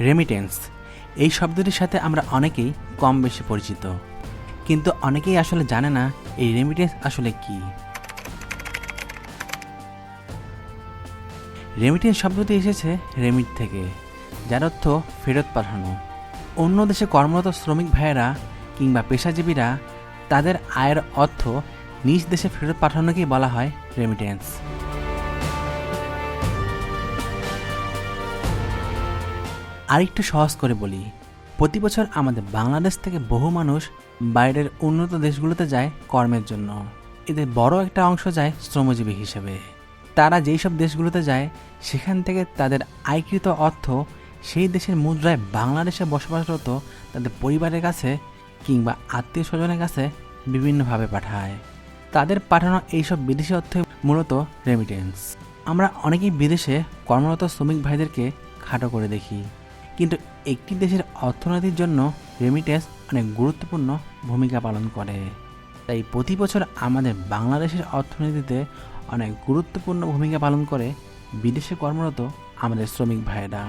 Remittance এই শব্দটির সাথে আমরা অনেকেই কম বেশি পরিচিত। কিন্তু অনেকেই আসলে জানে না এই রেমিটেন্স আসলে কি। রেমিটেন্স শব্দটি এসেছে রেমিট থেকে, যার অর্থ ফেরত পাঠানো। অন্য দেশে কর্মরত শ্রমিক ভাইয়েরা কিংবা পেশাজীবীরা তাদের আয়ের অর্থ নিজ দেশে ফেরত পাঠানোকেই বলা হয় রেমিটেন্স আরেকটু সহজ করে বলি। প্রতি বছর আমাদের বাংলাদেশ থেকে বহু মানুষ বাইরের উন্নত দেশগুলোতে যায় কর্মের জন্য। এদের বড় একটা অংশ যায় শ্রমজীবী হিসেবে। তারা যেই সব দেশগুলোতে যায়, সেখান থেকে তাদের আয়কৃত অর্থ সেই দেশের মুদ্রায় বাংলাদেশে বসবাসরত তাদের পরিবারের কাছে কিংবা আত্মীয় স্বজনের কাছে বিভিন্নভাবে পাঠায়। তাদের পাঠানো এইসব বিদেশি অর্থ মূলত রেমিটেন্স আমরা অনেকেই বিদেশে কর্মরত শ্রমিক ভাইদেরকে খাটো করে দেখি। কিন্তু একটি দেশের অর্থনীতির জন্য রেমিটেন্স অনেক গুরুত্বপূর্ণ ভূমিকা পালন করে। তাই প্রতি বছর আমাদের বাংলাদেশের অর্থনীতিতে অনেক গুরুত্বপূর্ণ ভূমিকা পালন করে বিদেশে কর্মরত আমাদের শ্রমিক ভাইয়েরা।